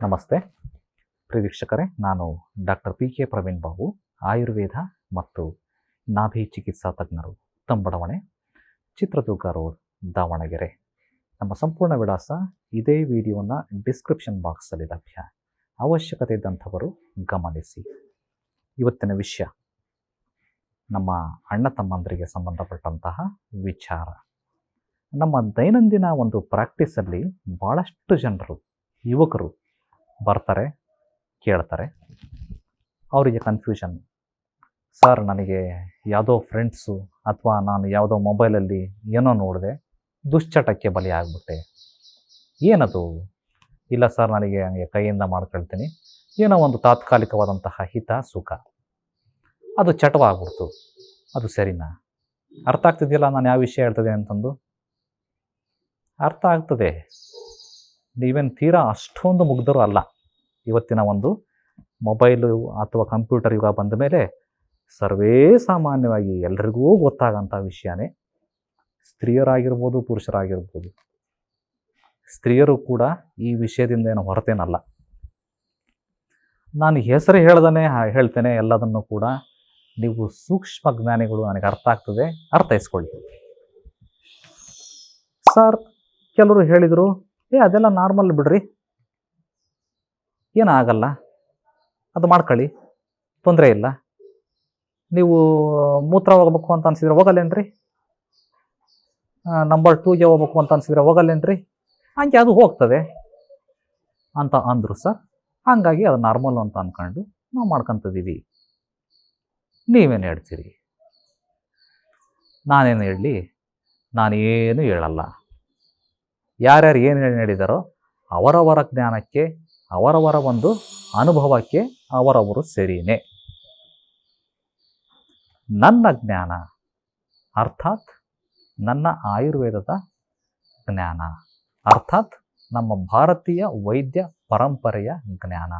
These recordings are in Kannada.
ನಮಸ್ತೆ. ಪ್ರಿಯ ವೀಕ್ಷಕರೇ, ನಾನು doctor P K Praveen Babu, Ayurveda ಮತ್ತು ನಾಭಿ ಚಿಕಿತ್ಸಾ ತಜ್ಞರು ತಂಬಡವಣೆ, ಚಿತ್ರದುರ್ಗ ರೋಡ್, ದಾವಣಗೆರೆ. ನಮ್ಮ ಸಂಪೂರ್ಣ ವಿಳಾಸ ಇದೇ ವಿಡಿಯೋನ ಡಿಸ್ಕ್ರಿಪ್ಷನ್ ಬಾಕ್ಸಲ್ಲಿ ಲಭ್ಯ. ಅವಶ್ಯಕತೆ ಇದ್ದಂಥವರು ಗಮನಿಸಿ. ಇವತ್ತಿನ ವಿಷಯ, ನಮ್ಮ ಅಣ್ಣ ತಮ್ಮಂದರಿಗೆ ಸಂಬಂಧಪಟ್ಟಂತಹ ವಿಚಾರ. ನಮ್ಮ ದೈನಂದಿನ ಒಂದು ಪ್ರಾಕ್ಟೀಸಲ್ಲಿ ಭಾಳಷ್ಟು ಜನರು, ಯುವಕರು ಬರ್ತಾರೆ, ಕೇಳ್ತಾರೆ. ಅವರಿಗೆ ಕನ್ಫ್ಯೂಷನ್ ಸರ್ ನನಗೆ ಯಾವುದೋ ಫ್ರೆಂಡ್ಸು ಅಥವಾ ನಾನು ಯಾವುದೋ ಮೊಬೈಲಲ್ಲಿ ಏನೋ ನೋಡಿದೆ, ದುಶ್ಚಟಕ್ಕೆ ಬಲಿ ಏನದು? ಇಲ್ಲ ಸರ್ ನನಗೆ ನನಗೆ ಕೈಯಿಂದ ಮಾಡ್ಕೊಳ್ತೀನಿ. ಏನೋ ಒಂದು ತಾತ್ಕಾಲಿಕವಾದಂತಹ ಹಿತ, ಸುಖ. ಅದು ಚಟವಾಗ್ಬಿಡ್ತು. ಅದು ಸರಿನಾ? ಅರ್ಥ ಆಗ್ತಿದೆಯಲ್ಲ ನಾನು ಯಾವ ವಿಷಯ ಹೇಳ್ತದೆ ಅಂತಂದು? ಅರ್ಥ ಆಗ್ತದೆ. ನೀವೇನು ತೀರಾ ಅಷ್ಟೊಂದು ಮುಗ್ಧರು ಅಲ್ಲ. ಇವತ್ತಿನ ಒಂದು ಮೊಬೈಲು ಅಥವಾ ಕಂಪ್ಯೂಟರ್ ಯುಗ ಬಂದ ಮೇಲೆ ಸರ್ವೇ ಸಾಮಾನ್ಯವಾಗಿ ಎಲ್ರಿಗೂ ಗೊತ್ತಾಗಂಥ ವಿಷಯನೇ ಸ್ತ್ರೀಯರಾಗಿರ್ಬೋದು, ಪುರುಷರಾಗಿರ್ಬೋದು. ಸ್ತ್ರೀಯರು ಕೂಡ ಈ ವಿಷಯದಿಂದ ಏನು ಹೊರತೇನಲ್ಲ. ನಾನು ಹೆಸರು ಹೇಳ್ದೇ ಹೇಳ್ತೇನೆ ಎಲ್ಲದನ್ನು ಕೂಡ ನೀವು ಸೂಕ್ಷ್ಮ ಜ್ಞಾನಿಗಳು ನನಗೆ ಅರ್ಥ ಆಗ್ತದೆ, ಅರ್ಥೈಸ್ಕೊಳ್ಳಿ. ಸರ್, ಕೆಲವರು ಹೇಳಿದರು ಏ, ಅದೆಲ್ಲ ನಾರ್ಮಲ್ ಬಿಡ್ರಿ. ಏನಾಗಲ್ಲ ಅದು ಮಾಡ್ಕೊಳ್ಳಿ. ತೊಂದರೆ ಇಲ್ಲ. ನೀವು ಮೂತ್ರ ಹೋಗ್ಬೇಕು ಅಂತ ಅನ್ಸಿದ್ರೆ ಹೋಗಲ್ಲೇನ್ರಿ? ನಂಬರ್ ಟೂಗೆ ಹೋಗ್ಬೇಕು ಅಂತ ಅನ್ಸಿದ್ರೆ ಹೋಗಲ್ಲೇನ್ರಿ? ಹಂಗೆ ಅದು ಹೋಗ್ತದೆ. ಅಂತ ಅಂದರು ಸರ್. ಹಾಗಾಗಿ ಅದು ನಾರ್ಮಲ್ ಅಂತ ಅಂದ್ಕೊಂಡು ನಾವು ಮಾಡ್ಕೊತಿದ್ದೀವಿ. ನೀವೇನು ಹೇಳ್ತೀರಿ? ನಾನೇನು ಹೇಳಲಿ? ನಾನೇನು ಹೇಳಲ್ಲ. ಯಾರ್ಯಾರು ಏನು ಹೇಳಿ ಹೇಳಿದಾರೋ ಅವರವರ ಜ್ಞಾನಕ್ಕೆ, ಅವರವರ ಒಂದು ಅನುಭವಕ್ಕೆ ಅವರವರು ಸರಿನೇ. ನನ್ನ ಜ್ಞಾನ ಅರ್ಥಾತ್ ನನ್ನ ಆಯುರ್ವೇದದ ಜ್ಞಾನ, ಅರ್ಥಾತ್ ನಮ್ಮ ಭಾರತೀಯ ವೈದ್ಯ ಪರಂಪರೆಯ ಜ್ಞಾನ,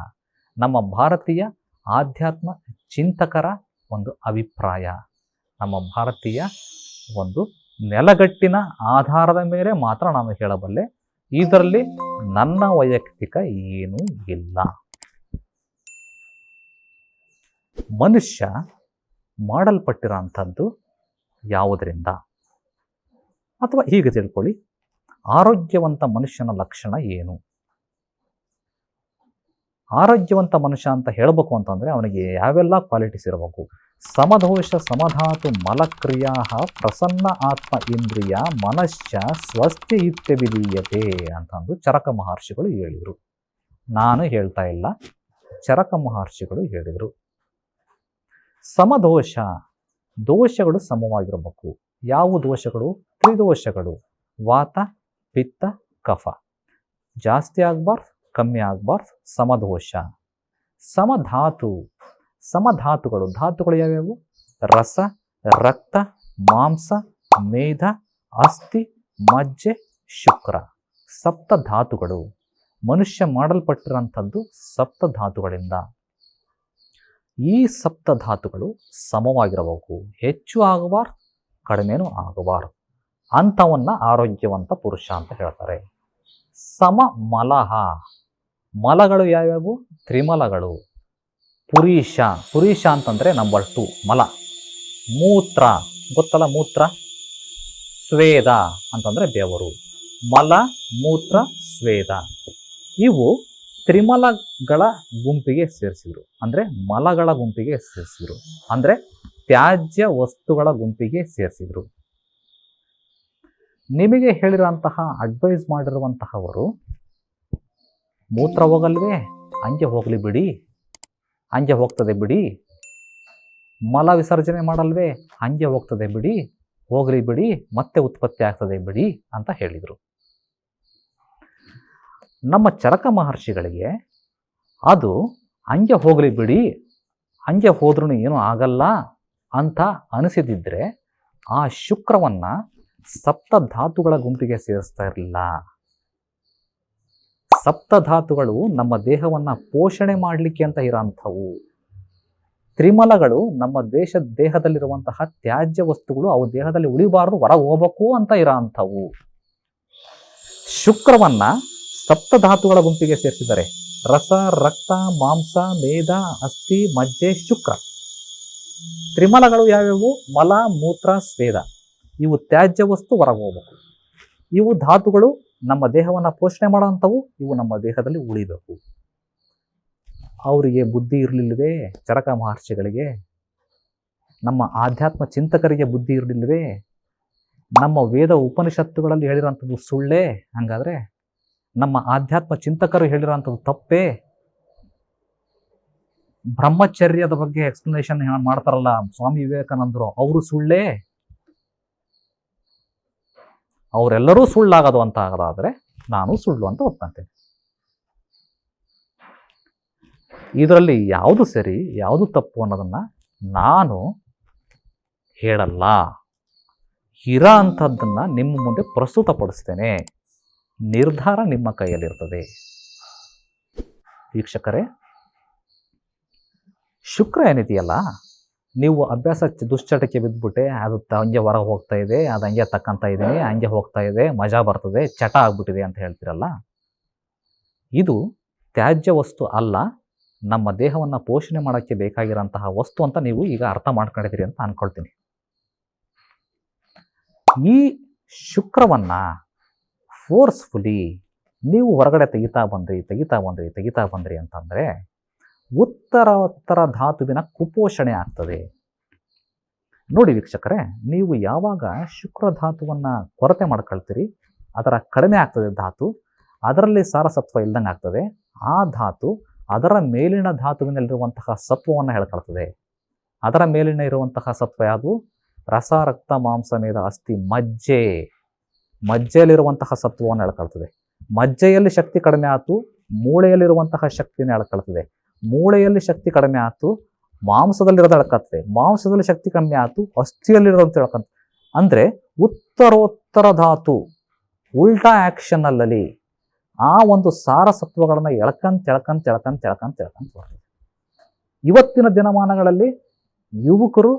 ನಮ್ಮ ಭಾರತೀಯ ಆಧ್ಯಾತ್ಮ ಚಿಂತಕರ ಒಂದು ಅಭಿಪ್ರಾಯ, ನಮ್ಮ ಭಾರತೀಯ ಒಂದು ನೆಲಗಟ್ಟಿನ ಆಧಾರದ ಮೇಲೆ ಮಾತ್ರ ನಾನು ಹೇಳಬಲ್ಲೆ. ಇದರಲ್ಲಿ ನನ್ನ ವೈಯಕ್ತಿಕ ಏನೂ ಇಲ್ಲ. ಮನುಷ್ಯ ಮಾಡಲ್ಪಟ್ಟಿರೋಂಥದ್ದು ಯಾವುದರಿಂದ? ಅಥವಾ ಹೀಗೆ ತಿಳ್ಕೊಳ್ಳಿ. ಆರೋಗ್ಯವಂತ ಮನುಷ್ಯನ ಲಕ್ಷಣ ಏನು? ಆರೋಗ್ಯವಂತ ಮನುಷ್ಯ ಅಂತ ಹೇಳಬೇಕು ಅಂತಂದರೆ ಅವನಿಗೆ ಯಾವೆಲ್ಲ ಕ್ವಾಲಿಟೀಸ್ ಇರಬೇಕು? ಸಮದೋಷ ಸಮಧಾತು ಮಲಕ್ರಿಯಾ ಪ್ರಸನ್ನ ಆತ್ಮ ಇಂದ್ರಿಯ ಮನಶ್ಚ ಸ್ವಸ್ತಿ ಇತ್ಯವಿಧೀಯತೆ ಅಂತಂದು ಚರಕ ಮಹರ್ಷಿಗಳು ಹೇಳಿದರು. ನಾನು ಹೇಳ್ತಾ ಇಲ್ಲ, ಚರಕ ಮಹರ್ಷಿಗಳು ಹೇಳಿದರು. ಸಮದೋಷ, ದೋಷಗಳು ಸಮವಾಗಿರಬೇಕು. ಯಾವ ದೋಷಗಳು? ತ್ರಿದೋಷಗಳು. ವಾತ, ಪಿತ್ತ, ಕಫ. ಜಾಸ್ತಿ ಆಗ್ಬಾರ್ದು, ಕಮ್ಮಿ ಆಗ್ಬಾರ್ದು, ಸಮದೋಷ. ಸಮಧಾತು ಸಮಧಾತುಗಳು. ಧಾತುಗಳು ಯಾವ್ಯಾವು? ರಸ, ರಕ್ತ, ಮಾಂಸ, ಮೇಧ, ಅಸ್ಥಿ, ಮಜ್ಜೆ, ಶುಕ್ರ. ಸಪ್ತ ಧಾತುಗಳು. ಮನುಷ್ಯ ಮಾಡಲ್ಪಟ್ಟಿರುವಂಥದ್ದು ಸಪ್ತ ಧಾತುಗಳಿಂದ. ಈ ಸಪ್ತ ಧಾತುಗಳು ಸಮವಾಗಿರಬೇಕು. ಹೆಚ್ಚು ಆಗಬಾರ್ದು ಕಡಿಮೆನೂ ಆಗಬಾರ್ದು ಅಂಥವನ್ನ ಆರೋಗ್ಯವಂತ ಪುರುಷ ಅಂತ ಹೇಳ್ತಾರೆ. ಸಮ ಮಲಹ ಮಲಗಳು ಯಾವ್ಯಾವು? ತ್ರಿಮಲಗಳು. ಪುರೀಶ ಪುರೀಷ ಅಂತಂದರೆ ನಂಬರ್ ಟು ಮಲ. ಮೂತ್ರ. ಗೊತ್ತಲ್ಲ ಮೂತ್ರ? ಸ್ವೇದ ಅಂತಂದರೆ ಬೆವರು. ಮಲ, ಮೂತ್ರ, ಸ್ವೇದ. ಇವು ತ್ರಿಮಲಗಳ ಗುಂಪಿಗೆ ಸೇರಿಸಿದ್ರು. ಅಂದರೆ ಮಲಗಳ ಗುಂಪಿಗೆ ಸೇರಿಸಿದ್ರು. ಅಂದರೆ ತ್ಯಾಜ್ಯ ವಸ್ತುಗಳ ಗುಂಪಿಗೆ ಸೇರಿಸಿದ್ರು. ನಿಮಗೆ ಹೇಳಿರುವಂತಹ ಅಡ್ವೈಸ್ ಮಾಡಿರುವಂತಹವರು, ಮೂತ್ರ ಹೋಗಲ್ವೇ? ಹಂಗೆ ಹೋಗಲಿ ಬಿಡಿ. ಹಂಗೆ ಹೋಗ್ತದೆ ಬಿಡಿ. ಮಲ ವಿಸರ್ಜನೆ ಮಾಡಲ್ವೇ? ಹಂಗೆ ಹೋಗ್ತದೆ ಬಿಡಿ. ಹೋಗ್ಲಿ ಬಿಡಿ. ಮತ್ತೆ ಉತ್ಪತ್ತಿ ಆಗ್ತದೆ ಬಿಡಿ ಅಂತ ಹೇಳಿದರು. ನಮ್ಮ ಚರಕ ಮಹರ್ಷಿಗಳಿಗೆ ಅದು ಹಂಗೆ ಹೋಗಲಿ ಬಿಡಿ, ಹಂಗೆ ಹೋದ್ರೂ ಏನೂ ಆಗಲ್ಲ ಅಂತ ಅನಿಸಿದಿದ್ರೆ ಆ ಶುಕ್ರವನ್ನು ಸಪ್ತ ಧಾತುಗಳ ಗುಂಪಿಗೆ ಸೇರಿಸ್ತಾ ಇರಲಿಲ್ಲ. ಸಪ್ತ ಧಾತುಗಳು ನಮ್ಮ ದೇಹವನ್ನ ಪೋಷಣೆ ಮಾಡಲಿಕ್ಕೆ ಅಂತ ಇರೋಂಥವು. ತ್ರಿಮಲಗಳು ನಮ್ಮ ದೇಶ ದೇಹದಲ್ಲಿರುವಂತಹ ತ್ಯಾಜ್ಯ ವಸ್ತುಗಳು ಅವು ದೇಹದಲ್ಲಿ ಉಳಿಬಾರದು ಹೊರ ಹೋಗಬೇಕು ಅಂತ ಇರೋಂಥವು. ಶುಕ್ರವನ್ನ ಸಪ್ತ ಧಾತುಗಳ ಗುಂಪಿಗೆ ಸೇರಿಸಿದರೆ ರಸ, ರಕ್ತ, ಮಾಂಸ, ಮೇದ, ಅಸ್ಥಿ, ಮಜ್ಜೆ, ಶುಕ್ರ. ತ್ರಿಮಲಗಳು ಯಾವ್ಯಾವು? ಮಲ, ಮೂತ್ರ, ಸ್ವೇದ. ಇವು ತ್ಯಾಜ್ಯ ವಸ್ತು ಹೊರಗೆ ಹೋಗಬೇಕು ಇವು ಧಾತುಗಳು ನಮ್ಮ ದೇಹವನ್ನು ಪೋಷಣೆ ಮಾಡೋವಂಥವು ಇವು ನಮ್ಮ ದೇಹದಲ್ಲಿ ಉಳಿಬೇಕು. ಅವರಿಗೆ ಬುದ್ಧಿ ಇರಲಿಲ್ಲವೇ ಚರಕ ಮಹರ್ಷಿಗಳಿಗೆ? ನಮ್ಮ ಆಧ್ಯಾತ್ಮ ಚಿಂತಕರಿಗೆ ಬುದ್ಧಿ ಇರಲಿಲ್ಲವೇ? ನಮ್ಮ ವೇದ ಉಪನಿಷತ್ತುಗಳಲ್ಲಿ ಹೇಳಿರೋಂಥದ್ದು ಸುಳ್ಳೇ? ಹಾಗಾದ್ರೆ ನಮ್ಮ ಆಧ್ಯಾತ್ಮ ಚಿಂತಕರು ಹೇಳಿರೋಂಥದ್ದು ತಪ್ಪೇ? ಬ್ರಹ್ಮಚರ್ಯದ ಬಗ್ಗೆ ಎಕ್ಸ್ಪ್ಲನೇಷನ್ ಮಾಡ್ತಾರಲ್ಲ, ಸ್ವಾಮಿ ವಿವೇಕಾನಂದರು, ಅವರು ಸುಳ್ಳೇ? ಅವರೆಲ್ಲರೂ ಸುಳ್ಳಾಗದು ಅಂತ ಆಗದಾದರೆ ನಾನು ಸುಳ್ಳು ಅಂತ ಒಪ್ಕೊಂತೇನೆ ಇದರಲ್ಲಿ ಯಾವುದು ಸರಿ, ಯಾವುದು ತಪ್ಪು ಅನ್ನೋದನ್ನ ನಾನು ಹೇಳಲ್ಲ. ಇರ ಅಂಥದ್ದನ್ನು ನಿಮ್ಮ ಮುಂದೆ ಪ್ರಸ್ತುತಪಡಿಸ್ತೇನೆ. ನಿರ್ಧಾರ ನಿಮ್ಮ ಕೈಯಲ್ಲಿರ್ತದೆ. ವೀಕ್ಷಕರೇ, ಶುಕ್ರ ಏನಿದೆಯಲ್ಲ? ನೀವು ಅಭ್ಯಾಸ ದುಶ್ಚಟಕ್ಕೆ ಬಿದ್ದುಬಿಟ್ಟೆ ಅದು ಹಂಗೆ ಹೊರಗೆ ಹೋಗ್ತಾ ಇದೆ, ಅದು ಹಂಗೆ ತಕ್ಕಂತ ಇದ್ದೀನಿ, ಹಂಗೆ ಹೋಗ್ತಾ ಇದೆ, ಮಜಾ ಬರ್ತದೆ, ಚಟ ಆಗ್ಬಿಟ್ಟಿದೆ ಅಂತ ಹೇಳ್ತಿರಲ್ಲ? ಇದು ತ್ಯಾಜ್ಯ ವಸ್ತು ಅಲ್ಲ, ನಮ್ಮ ದೇಹವನ್ನು ಪೋಷಣೆ ಮಾಡೋಕ್ಕೆ ಬೇಕಾಗಿರೋಂತಹ ವಸ್ತು ಅಂತ ನೀವು ಈಗ ಅರ್ಥ ಮಾಡ್ಕೊಂಡಿದ್ದೀರಿ ಅಂತ ಅನ್ಕೊಳ್ತೀನಿ. ಈ ಶುಕ್ರವನ್ನು ಫೋರ್ಸ್ಫುಲಿ ನೀವು ಹೊರಗಡೆ ತೆಗಿತಾ ಬಂದ್ರಿ ತೆಗಿತಾ ಬಂದ್ರಿ ತೆಗಿತಾ ಬಂದ್ರಿ ಅಂತಂದ್ರೆ ಉತ್ತರೋತ್ತರ ಧಾತುವಿನ ಕುಪೋಷಣೆ ಆಗ್ತದೆ. ನೋಡಿ ವೀಕ್ಷಕರೇ, ನೀವು ಯಾವಾಗ ಶುಕ್ರ ಧಾತುವನ್ನ ಕೊರತೆ ಮಾಡ್ಕೊಳ್ತೀರಿ, ಅದರ ಕಡಿಮೆ ಆಗ್ತದೆ ಧಾತು, ಅದರಲ್ಲಿ ಸಾರಸತ್ವ ಇಲ್ದಂಗೆ ಆಗ್ತದೆ, ಆ ಧಾತು ಅದರ ಮೇಲಿನ ಧಾತುವಿನಲ್ಲಿರುವಂತಹ ಸತ್ವವನ್ನು ಹೇಳ್ಕೊಳ್ತದೆ. ಅದರ ಮೇಲಿನ ಇರುವಂತಹ ಸತ್ವ ಯಾವುದು? ರಸ, ರಕ್ತ, ಮಾಂಸ, ಮೇದ, ಅಸ್ಥಿ, ಮಜ್ಜೆ. ಮಜ್ಜೆಯಲ್ಲಿರುವಂತಹ ಸತ್ವವನ್ನು ಹೇಳ್ಕೊಳ್ತದೆ. ಮಜ್ಜೆಯಲ್ಲಿ ಶಕ್ತಿ ಕಡಿಮೆ ಆಯಿತು, ಮೂಳೆಯಲ್ಲಿರುವಂತಹ ಶಕ್ತಿಯನ್ನು ಎಳ್ಕೊಳ್ತದೆ ಮೂಳೆಯಲ್ಲಿ ಶಕ್ತಿ ಕಡಿಮೆ ಆಯ್ತು, ಮಾಂಸದಲ್ಲಿರೋದು ಎಳ್ಕೊಳ್ತದೆ ಮಾಂಸದಲ್ಲಿ ಶಕ್ತಿ ಕಡಿಮೆ ಆಯ್ತು, ಅಸ್ಥಿಯಲ್ಲಿರೋದು ಎಳ್ಕೊಂತ ಅಂದ್ರೆ ಉತ್ತರೋತ್ತರ ಧಾತು, ಉಲ್ಟಾ ಆಕ್ಷನ್ ಅಲ್ಲಿ ಆ ಒಂದು ಸಾರಸತ್ವಗಳನ್ನ ಎಳ್ಕಂತ ಎಳ್ಕಂತ ಎಳ್ಕಂತ ಎಳ್ಕಂತ ಎಳ್ಕಂತ ಬರ್ತದೆ. ಇವತ್ತಿನ ದಿನಮಾನಗಳಲ್ಲಿ ಯುವಕರು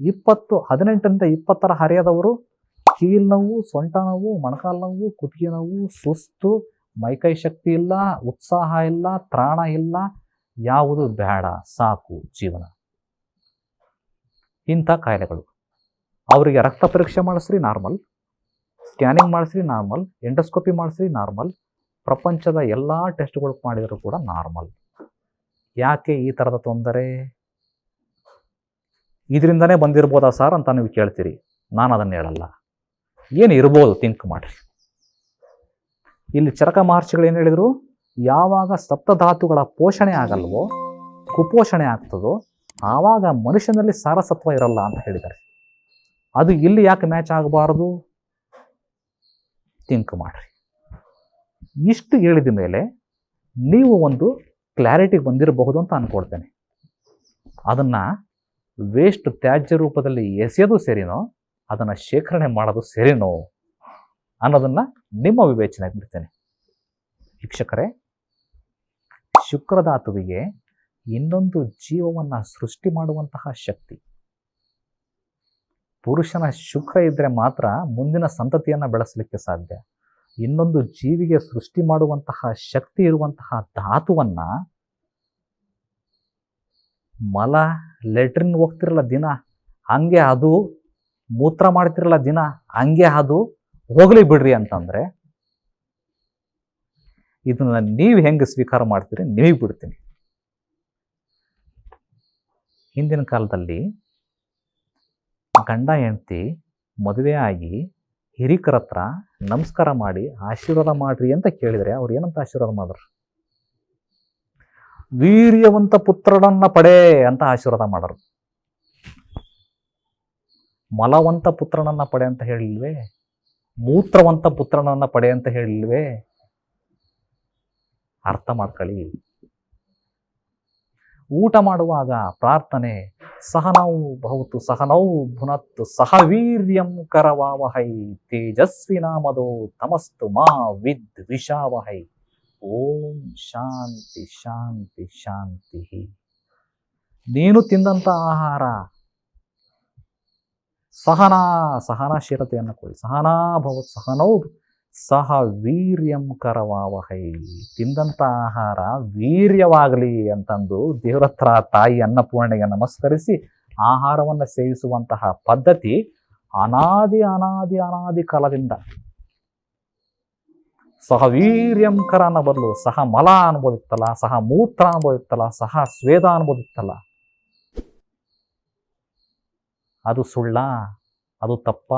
ಇಪ್ಪತ್ತು, ಹದಿನೆಂಟರಿಂದ ಇಪ್ಪತ್ತರ ಹರಿಯದವರು ಕೀಲ್ ನೋವು, ಸೊಂಟ ನೋವು, ಮೊಣಕಾಲು ನೋವು, ಕುತ್ತಿಗೆ ನೋವು, ಸುಸ್ತು, ಮೈಕೈ ಶಕ್ತಿ ಇಲ್ಲ, ಉತ್ಸಾಹ ಇಲ್ಲ, ತ್ರಾಣ ಇಲ್ಲ ಯಾವುದು ಬೇಡ, ಸಾಕು ಜೀವನ. ಇಂಥ ಕಾಯಿಲೆಗಳು. ಅವರಿಗೆ ರಕ್ತ ಪರೀಕ್ಷೆ ಮಾಡಿಸ್ರಿ, ನಾರ್ಮಲ್. ಸ್ಕ್ಯಾನಿಂಗ್ ಮಾಡಿಸ್ರಿ, ನಾರ್ಮಲ್. ಎಂಡೋಸ್ಕೋಪಿ ಮಾಡಿಸ್ರಿ, ನಾರ್ಮಲ್. ಪ್ರಪಂಚದ ಎಲ್ಲ ಟೆಸ್ಟ್ಗಳು ಮಾಡಿದರೂ ಕೂಡ ನಾರ್ಮಲ್. ಯಾಕೆ ಈ ಥರದ ತೊಂದರೆ? ಇದರಿಂದನೇ ಬಂದಿರ್ಬೋದಾ ಸರ್ ಅಂತ ನೀವು ಕೇಳ್ತೀರಿ. ನಾನು ಅದನ್ನು ಹೇಳಲ್ಲ. ಏನು ಇರ್ಬೋದು ಥಿಂಕ್ ಮಾಡಿರಿ. ಇಲ್ಲಿ ಚರಕ ಮಹರ್ಷಿಗಳು ಏನು ಹೇಳಿದರು? ಯಾವಾಗ ಸಪ್ತಧಾತುಗಳ ಪೋಷಣೆ ಆಗಲ್ವೋ, ಕುಪೋಷಣೆ ಆಗ್ತದೋ, ಆವಾಗ ಮನುಷ್ಯನಲ್ಲಿ ಸಾರಸತ್ವ ಇರಲ್ಲ ಅಂತ ಹೇಳಿದ್ದಾರೆ. ಅದು ಇಲ್ಲಿ ಯಾಕೆ ಮ್ಯಾಚ್ ಆಗಬಾರದು? ಥಿಂಕ್ ಮಾಡ್ರಿ. ಇಷ್ಟು ಹೇಳಿದ ಮೇಲೆ ನೀವು ಒಂದು ಕ್ಲಾರಿಟಿಗೆ ಬಂದಿರಬಹುದು ಅಂತ ಅಂದ್ಕೊಳ್ತೇನೆ ಅದನ್ನ ವೇಸ್ಟ್ ತ್ಯಾಜ್ಯ ರೂಪದಲ್ಲಿ ಎಸೆಯೋದು ಸರಿನೋ, ಅದನ್ನು ಶೇಖರಣೆ ಮಾಡೋದು ಸರಿನೋ ಅನ್ನೋದನ್ನು ನಿಮ್ಮ ವಿವೇಚನೆಗೆ ಬಿಡ್ತೇನೆ. ಶಿಕ್ಷಕರೇ ಶುಕ್ರಧಾತುವಿಗೆ ಇನ್ನೊಂದು ಜೀವವನ್ನ ಸೃಷ್ಟಿ ಮಾಡುವಂತಹ ಶಕ್ತಿ. ಪುರುಷನ ಶುಕ್ರ ಇದ್ದರೆ ಮಾತ್ರ ಮುಂದಿನ ಸಂತತಿಯನ್ನ ಬೆಳೆಸಲಿಕ್ಕೆ ಸಾಧ್ಯ. ಇನ್ನೊಂದು ಜೀವಿಗೆ ಸೃಷ್ಟಿ ಮಾಡುವಂತಹ ಶಕ್ತಿ ಇರುವಂತಹ ಧಾತುವನ್ನು ಮಲ, ಲೆಟ್ರಿನ್ ಹೋಗ್ತಿರಲ್ಲ ದಿನ, ಹಂಗೆ ಅದು ಮೂತ್ರ ಮಾಡ್ತಿರಲ್ಲ ದಿನ, ಹಂಗೆ ಅದು ಹೋಗಲಿ ಬಿಡ್ರಿ ಅಂತಂದ್ರೆ ಇದನ್ನ ನೀವು ಹೆಂಗೆ ಸ್ವೀಕಾರ ಮಾಡ್ತೀರಿ ನಿಮಗೆ ಬಿಡ್ತೀನಿ. ಹಿಂದಿನ ಕಾಲದಲ್ಲಿ ಗಂಡ ಹೆಂಡತಿ ಮದುವೆ ಆಗಿ ಹಿರಿಕರ ಹತ್ರ ನಮಸ್ಕಾರ ಮಾಡಿ ಆಶೀರ್ವಾದ ಮಾಡ್ರಿ ಅಂತ ಕೇಳಿದ್ರೆ ಅವ್ರು ಏನಂತ ಆಶೀರ್ವಾದ ಮಾಡ್ರು? ವೀರ್ಯವಂತ ಪುತ್ರನನ್ನ ಪಡೆ ಅಂತ ಆಶೀರ್ವಾದ ಮಾಡರು. ಮಲವಂತ ಪುತ್ರನನ್ನ ಪಡೆ ಅಂತ ಹೇಳಿಲ್ವೇ? ಮೂತ್ರವಂತ ಪುತ್ರನನ್ನ ಪಡೆ ಅಂತ ಹೇಳಿಲ್ವೇ? ಅರ್ಥ ಮಾಡ್ಕೊಳ್ಳಿ. ಊಟ ಮಾಡುವಾಗ ಪ್ರಾರ್ಥನೆ ಸಹನೌ ಭವತು ಸಹನೌ ಭುನತ್ತು ಸಹವೀರ್ಯಂ ಕರವಾವಹೈ ತೇಜಸ್ವಿನಾಮದೋ ತಮಸ್ತು ಮಾ ವಿದ್ ವಿಷಾವಹೈ. ಓಂ ಶಾಂತಿ ಶಾಂತಿ ಶಾಂತಿ. ನೀನು ತಿಂದಂತ ಆಹಾರ. ಸಹನಾ, ಸಹನಾಶೀಲತೆಯನ್ನು ಕೊಡಿ. ಸಹನಾ ಭವತ್ ಸಹನೌ ಸಹ ವೀರ್ಯಂ ಕರವಾವಹೈ. ತಿಂದಂಥ ಆಹಾರ ವೀರ್ಯವಾಗಲಿ ಅಂತಂದು ದೇವರತ್ರ ತಾಯಿ ಅನ್ನಪೂರ್ಣೆಗೆ ನಮಸ್ಕರಿಸಿ ಆಹಾರವನ್ನು ಸೇವಿಸುವಂತಹ ಪದ್ಧತಿ ಅನಾದಿ ಅನಾದಿ ಅನಾದಿ ಕಾಲದಿಂದ. ಸಹ ವೀರ್ಯಂಕರ ಅನ್ನೋ ಬದಲು ಸಹ ಮಲ ಅನ್ಬೋದಿತ್ತಲ್ಲ ಸಹ ಮೂತ್ರ ಅನ್ಬೋದಿತ್ತಲ್ಲ ಸಹ ಸ್ವೇದ ಅನ್ಬೋದಿತ್ತಲ್ಲ ಅದು ಸುಳ್ಳ. ಅದು ತಪ್ಪ.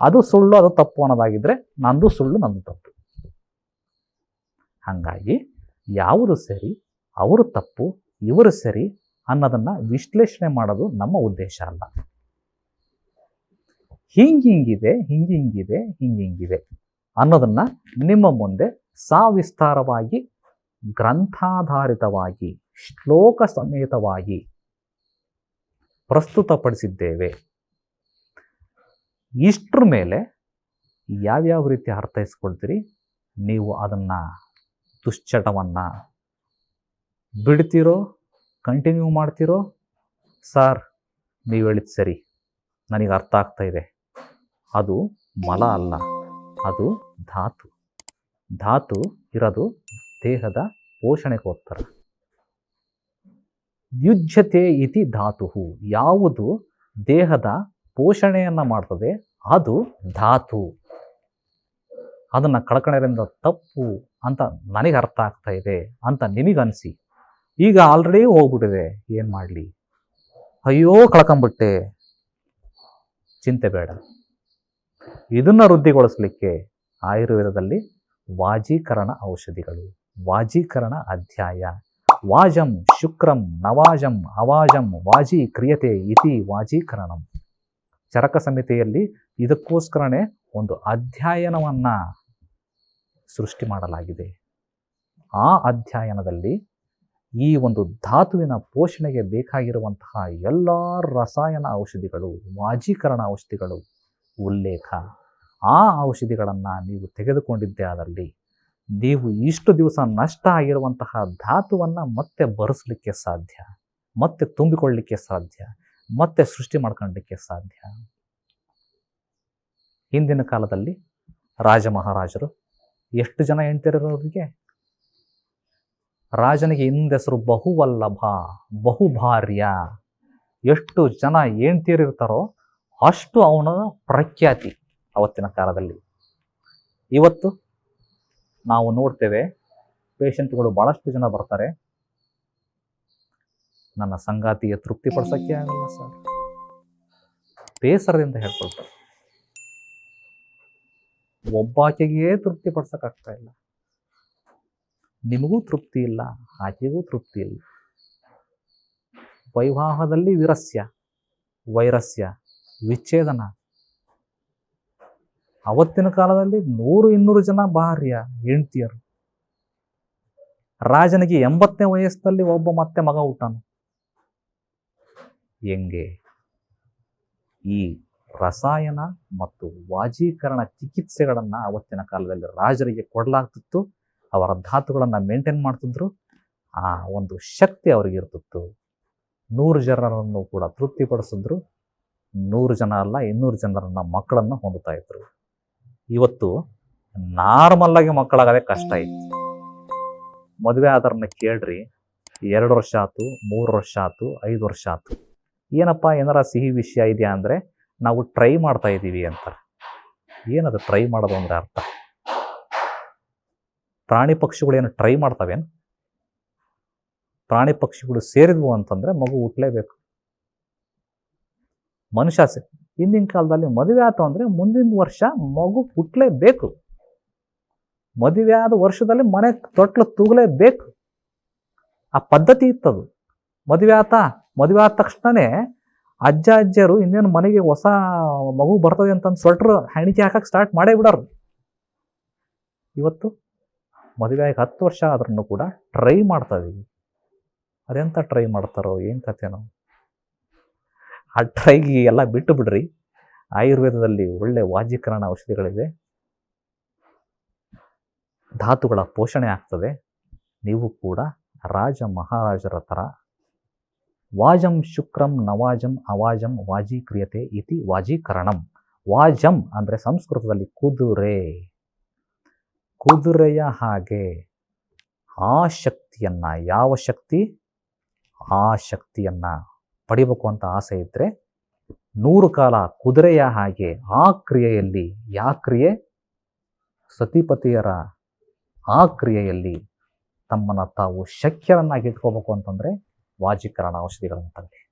ಅದು ಸುಳ್ಳು, ಅದು ತಪ್ಪು ಅನ್ನೋದಾಗಿದ್ರೆ ನಂದು ಸುಳ್ಳು, ನಂದು ತಪ್ಪು. ಹಾಗಾಗಿ ಯಾವುದು ಸರಿ, ಅವರು ತಪ್ಪು, ಇವರು ಸರಿ ಅನ್ನೋದನ್ನ ವಿಶ್ಲೇಷಣೆ ಮಾಡೋದು ನಮ್ಮ ಉದ್ದೇಶ ಅಲ್ಲ. ಹಿಂಗಿಂಗಿದೆ ಹಿಂಗಿಂಗಿದೆ ಹಿಂಗಿಂಗಿದೆ ಅನ್ನೋದನ್ನ ನಿಮ್ಮ ಮುಂದೆ ಸಾವಿಸ್ತಾರವಾಗಿ, ಗ್ರಂಥಾಧಾರಿತವಾಗಿ, ಶ್ಲೋಕ ಸಮೇತವಾಗಿ ಪ್ರಸ್ತುತಪಡಿಸಿದ್ದೇವೆ. ಇಷ್ಟ್ರ ಮೇಲೆ ಯಾವ್ಯಾವ ರೀತಿ ಅರ್ಥೈಸ್ಕೊಳ್ತೀರಿ? ನೀವು ಅದನ್ನು ದುಶ್ಚಟವನ್ನು ಬಿಡ್ತೀರೋ ಕಂಟಿನ್ಯೂ ಮಾಡ್ತಿರೋ? ಸರ್, ನೀವು ಹೇಳಿದ ಸರಿ. ನನಗೆ ಅರ್ಥ ಆಗ್ತಾ ಇದೆ. ಅದು ಮಲ ಅಲ್ಲ. ಅದು ಧಾತು. ಧಾತು ಇರೋದು ದೇಹದ ಪೋಷಣೆಗೋಸ್ಕರ. ಯುಜ್ಯತೆ ಇತಿ ಧಾತು ಯಾವುದು ದೇಹದ ಪೋಷಣೆಯನ್ನ ಮಾಡ್ತದೆ, ಅದು ಧಾತು. ಅದನ್ನ ಕಳ್ಕೊಳ್ಳೋದ್ರಿಂದ ತಪ್ಪು ಅಂತ ನನಗೆ ಅರ್ಥ ಆಗ್ತಾ ಇದೆ ಅಂತ ನಿಮಗನಿಸಿ ಈಗ ಆಲ್ರೆಡಿ ಹೋಗ್ಬಿಟ್ಟಿದೆ, ಏನು ಮಾಡಲಿ? ಅಯ್ಯೋ, ಕಳ್ಕೊಂಬಿಟ್ಟೆ. ಚಿಂತೆ ಬೇಡ. ಇದನ್ನು ವೃದ್ಧಿಗೊಳಿಸ್ಲಿಕ್ಕೆ ಆಯುರ್ವೇದದಲ್ಲಿ ವಾಜೀಕರಣ ಔಷಧಿಗಳು, ವಾಜೀಕರಣ ಅಧ್ಯಾಯ. ವಾಜಂ ಶುಕ್ರಂ ನವಾಜಂ ಅವಾಜಂ ವಾಜಿ ಕ್ರಿಯತೆ ಇತಿ ವಾಜೀಕರಣಂ. ಚರಕ ಸಮಿತಿಯಲ್ಲಿ ಇದಕ್ಕೋಸ್ಕರನೇ ಒಂದು ಅಧ್ಯಯನವನ್ನು ಸೃಷ್ಟಿ ಮಾಡಲಾಗಿದೆ. ಆ ಅಧ್ಯಯನದಲ್ಲಿ ಈ ಒಂದು ಧಾತುವಿನ ಪೋಷಣೆಗೆ ಬೇಕಾಗಿರುವಂತಹ ಎಲ್ಲ ರಸಾಯನ ಔಷಧಿಗಳು, ವಾಜೀಕರಣ ಔಷಧಿಗಳು, ಉಲ್ಲೇಖ, ಆ ಔಷಧಿಗಳನ್ನು ನೀವು ತೆಗೆದುಕೊಂಡಿದ್ದೇ ಆದಲ್ಲಿ ನೀವು ಇಷ್ಟು ದಿವಸ ನಷ್ಟ ಆಗಿರುವಂತಹ ಧಾತುವನ್ನು ಮತ್ತೆ ಬರೆಸಲಿಕ್ಕೆ ಸಾಧ್ಯ, ಮತ್ತೆ ತುಂಬಿಕೊಳ್ಳಲಿಕ್ಕೆ ಸಾಧ್ಯ ಮತ್ತೆ ಸೃಷ್ಟಿ ಮಾಡ್ಕೊಂಡಕ್ಕೆ ಸಾಧ್ಯ. ಹಿಂದಿನ ಕಾಲದಲ್ಲಿ ರಾಜ ಮಹಾರಾಜರು ಎಷ್ಟು ಜನ ಹೆಂಡ್ತಿರೋರಿಗೆ ರಾಜನಿಗೆ ಹಿಂದೆಸರು ಬಹುವಲ್ಲಭ, ಬಹುಭಾರ್ಯ. ಎಷ್ಟು ಜನ ಹೆಂಡ್ತಿರಿರ್ತಾರೋ ಅಷ್ಟು ಅವನ ಪ್ರಖ್ಯಾತಿ ಅವತ್ತಿನ ಕಾಲದಲ್ಲಿ. ಇವತ್ತು ನಾವು ನೋಡ್ತೇವೆ ಪೇಷಂಟ್ಗಳು ಬಹಳಷ್ಟು ಜನ ಬರ್ತಾರೆ. ನನ್ನ ಸಂಗಾತಿಯ ತೃಪ್ತಿಪಡಿಸೋಕ್ಕೆ ಆಗಲ್ಲ ಸರ್. ಬೇಸರದಿಂದ ಹೇಳ್ಕೊಳ್ತಾರೆ. ಒಬ್ಬಾಕೆಗೆ ತೃಪ್ತಿ ಪಡ್ಸೋಕ್ಕಾಗ್ತಾ ಇಲ್ಲ. ನಿಮಗೂ ತೃಪ್ತಿ ಇಲ್ಲ ಆಕೆಗೂ ತೃಪ್ತಿ ಇಲ್ಲ. ವೈವಾಹದಲ್ಲಿ ವಿರಸ್ಯ ವೈರಸ್ಯ ವಿಚ್ಛೇದನ. ಅವತ್ತಿನ ಕಾಲದಲ್ಲಿ ನೂರು ಇನ್ನೂರು ಜನ ಭಾರ್ಯ ಹೆಂಡ್ತಿಯರು. ರಾಜನಿಗೆ ಎಂಬತ್ತನೇ ವಯಸ್ಸಿನಲ್ಲಿ ಒಬ್ಬ ಮತ್ತೆ ಮಗ ಹುಟ್ಟಾನು. ಹೆಂಗೆ? ಈ ರಸಾಯನ ಮತ್ತು ವಾಜೀಕರಣ ಚಿಕಿತ್ಸೆಗಳನ್ನು ಅವತ್ತಿನ ಕಾಲದಲ್ಲಿ ರಾಜರಿಗೆ ಕೊಡಲಾಗ್ತಿತ್ತು. ಅವರ ಧಾತುಗಳನ್ನು ಮೇಂಟೈನ್ ಮಾಡ್ತಿದ್ರು. ಆ ಒಂದು ಶಕ್ತಿ ಅವರಿಗೆ ಇರ್ತಿತ್ತು. ನೂರು ಜನರನ್ನು ಕೂಡ ತೃಪ್ತಿಪಡಿಸಿದ್ರು. ನೂರು ಜನ ಅಲ್ಲ, ಇನ್ನೂರು ಜನರನ್ನ ಮಕ್ಕಳನ್ನು ಹೊಂದುತ್ತಾ ಇದ್ರು. ಇವತ್ತು ನಾರ್ಮಲ್ಲಾಗಿ ಮಕ್ಕಳಾಗದೆ ಕಷ್ಟ ಇತ್ತು. ಮದುವೆ ಆದರನ್ನ ಕೇಳ್ರಿ. ಎರಡು ವರ್ಷ ಆತು, ಮೂರು ವರ್ಷ ಆತು, ಐದು ವರ್ಷ ಆತು. ಏನಪ್ಪ, ಏನಾರ ಸಿಹಿ ವಿಷಯ ಇದೆಯಾ ಅಂದರೆ ನಾವು ಟ್ರೈ ಮಾಡ್ತಾ ಇದ್ದೀವಿ ಅಂತ ಏನದು ಟ್ರೈ ಮಾಡೋದು ಅಂದರೆ ಅರ್ಥ? ಪ್ರಾಣಿ ಪಕ್ಷಿಗಳು ಏನು ಟ್ರೈ ಮಾಡ್ತಾವೇನು? ಪ್ರಾಣಿ ಪಕ್ಷಿಗಳು ಸೇರಿದ್ವು ಅಂತಂದ್ರೆ ಮಗು ಹುಟ್ಟಲೇಬೇಕು ಮನುಷ್ಯ ಸೆ, ಹಿಂದಿನ ಕಾಲದಲ್ಲಿ ಮದುವೆ ಆಯ್ತು ಅಂದರೆ ಮುಂದಿನ ವರ್ಷ ಮಗು ಹುಟ್ಟಲೇಬೇಕು ಮದುವೆ ಆದ ವರ್ಷದಲ್ಲಿ ಮನೆ ತೊಟ್ಲು ತೂಗಲೇಬೇಕು. ಆ ಪದ್ಧತಿ ಇತ್ತದು. ಮದುವೆ ಆತ? ಮದುವೆ ಆದ ತಕ್ಷಣನೇ ಅಜ್ಜ ಅಜ್ಜರು ಇನ್ನೇನು ಮನೆಗೆ ಹೊಸ ಮಗು ಬರ್ತದೆ ಅಂತಂದು ಸ್ವೆಟ್ರ್ ಹೆಣಿಕೆ ಹಾಕಕ್ಕೆ ಸ್ಟಾರ್ಟ್ ಮಾಡೇ ಬಿಡೋರು ಇವತ್ತು ಮದುವೆ ಆಗಿ ಹತ್ತು ವರ್ಷ ಆದ್ರೂ ಕೂಡ ಟ್ರೈ ಮಾಡ್ತಾ ಇದೀವಿ. ಅದೆಂತ ಟ್ರೈ ಮಾಡ್ತಾರೋ, ಏನು ಕಥೆನೋ. ಆ ಟ್ರೈಗೆ ಎಲ್ಲ ಬಿಟ್ಟು ಬಿಡ್ರಿ. ಆಯುರ್ವೇದದಲ್ಲಿ ಒಳ್ಳೆ ವಾಜೀಕರಣ ಔಷಧಿಗಳಿವೆ. ಧಾತುಗಳ ಪೋಷಣೆ ಆಗ್ತದೆ. ನೀವು ಕೂಡ ರಾಜ ಮಹಾರಾಜರ ಥರ ವಾಜಂ ಶುಕ್ರಂ ನವಾಜಂ ಅವಾಜಂ ವಾಜೀಕ್ರಿಯತೆ ಇತಿ ವಾಜೀಕರಣಂ. ವಾಜಂ ಅಂದರೆ ಸಂಸ್ಕೃತದಲ್ಲಿ ಕುದುರೆ. ಕುದುರೆಯ ಹಾಗೆ ಆ ಶಕ್ತಿಯನ್ನ, ಯಾವ ಶಕ್ತಿ? ಆ ಶಕ್ತಿಯನ್ನ ಪಡಿಬೇಕು ಅಂತ ಆಸೆ ಇದ್ದರೆ ನೂರು ಕಾಲ ಕುದುರೆಯ ಹಾಗೆ ಆ ಕ್ರಿಯೆಯಲ್ಲಿ ಯಾ ಕ್ರಿಯೆ? ಸತಿಪತಿಯರ ಆ ಕ್ರಿಯೆಯಲ್ಲಿ ತಮ್ಮನ್ನು ತಾವು ಶಕ್ಯರನ್ನಾಗಿ ಇಟ್ಕೋಬೇಕು ಅಂತಂದ್ರೆ ವಾಜೀಕರಣ ಔಷಧಿಗಳನ್ನು ತಗೊಳ್ಳಿ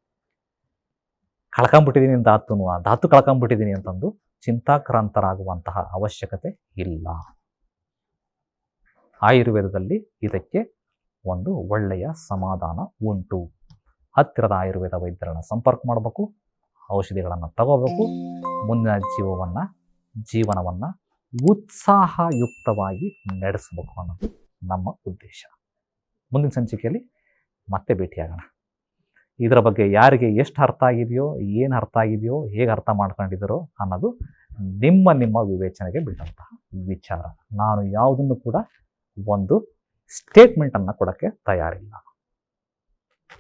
ಕಳ್ಕೊಂಬಿಟ್ಟಿದ್ದೀನಿ ಧಾತು ಧಾತು ಕಳ್ಕೊಂಬಿಟ್ಟಿದ್ದೀನಿ ಅಂತಂದು ಚಿಂತಾಕ್ರಾಂತರಾಗುವಂತಹ ಅವಶ್ಯಕತೆ ಇಲ್ಲ. ಆಯುರ್ವೇದದಲ್ಲಿ ಇದಕ್ಕೆ ಒಂದು ಒಳ್ಳೆಯ ಸಮಾಧಾನ ಉಂಟು. ಹತ್ತಿರದ ಆಯುರ್ವೇದ ವೈದ್ಯರನ್ನ ಸಂಪರ್ಕ ಮಾಡಬೇಕು, ಔಷಧಿಗಳನ್ನು ತಗೋಬೇಕು, ಮುಂದಿನ ಜೀವವನ್ನು, ಜೀವನವನ್ನು ಉತ್ಸಾಹಯುಕ್ತವಾಗಿ ನಡೆಸಬೇಕು ಅನ್ನೋದು ನಮ್ಮ ಉದ್ದೇಶ. ಮುಂದಿನ ಸಂಚಿಕೆಯಲ್ಲಿ ಮತ್ತೆ ಭೇಟಿಯಾಗೋಣ. ಇದರ ಬಗ್ಗೆ ಯಾರಿಗೆ ಎಷ್ಟು ಅರ್ಥ ಆಗಿದೆಯೋ, ಏನು ಅರ್ಥ ಆಗಿದೆಯೋ, ಹೇಗೆ ಅರ್ಥ ಮಾಡ್ಕೊಂಡಿದ್ದೀರೋ ಅನ್ನೋದು ನಿಮ್ಮ ನಿಮ್ಮ ವಿವೇಚನೆಗೆ ಬಿಟ್ಟಂತಹ ವಿಚಾರ. ನಾನು ಯಾವುದನ್ನು ಕೂಡ ಒಂದು ಸ್ಟೇಟ್ಮೆಂಟನ್ನು ಕೊಡೋಕ್ಕೆ ತಯಾರಿಲ್ಲ.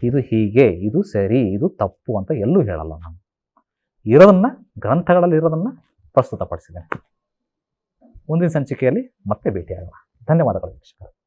ಇದು ಹೀಗೆ, ಇದು ಸರಿ, ಇದು ತಪ್ಪು ಅಂತ ಎಲ್ಲೂ ಹೇಳಲ್ಲ ನಾನು. ಇರೋದನ್ನು, ಗ್ರಂಥಗಳಲ್ಲಿ ಇರೋದನ್ನು ಪ್ರಸ್ತುತಪಡಿಸಿದ್ದೇನೆ. ಮುಂದಿನ ಸಂಚಿಕೆಯಲ್ಲಿ ಮತ್ತೆ ಭೇಟಿಯಾಗೋಣ. ಧನ್ಯವಾದಗಳು ವೀಕ್ಷಕರು.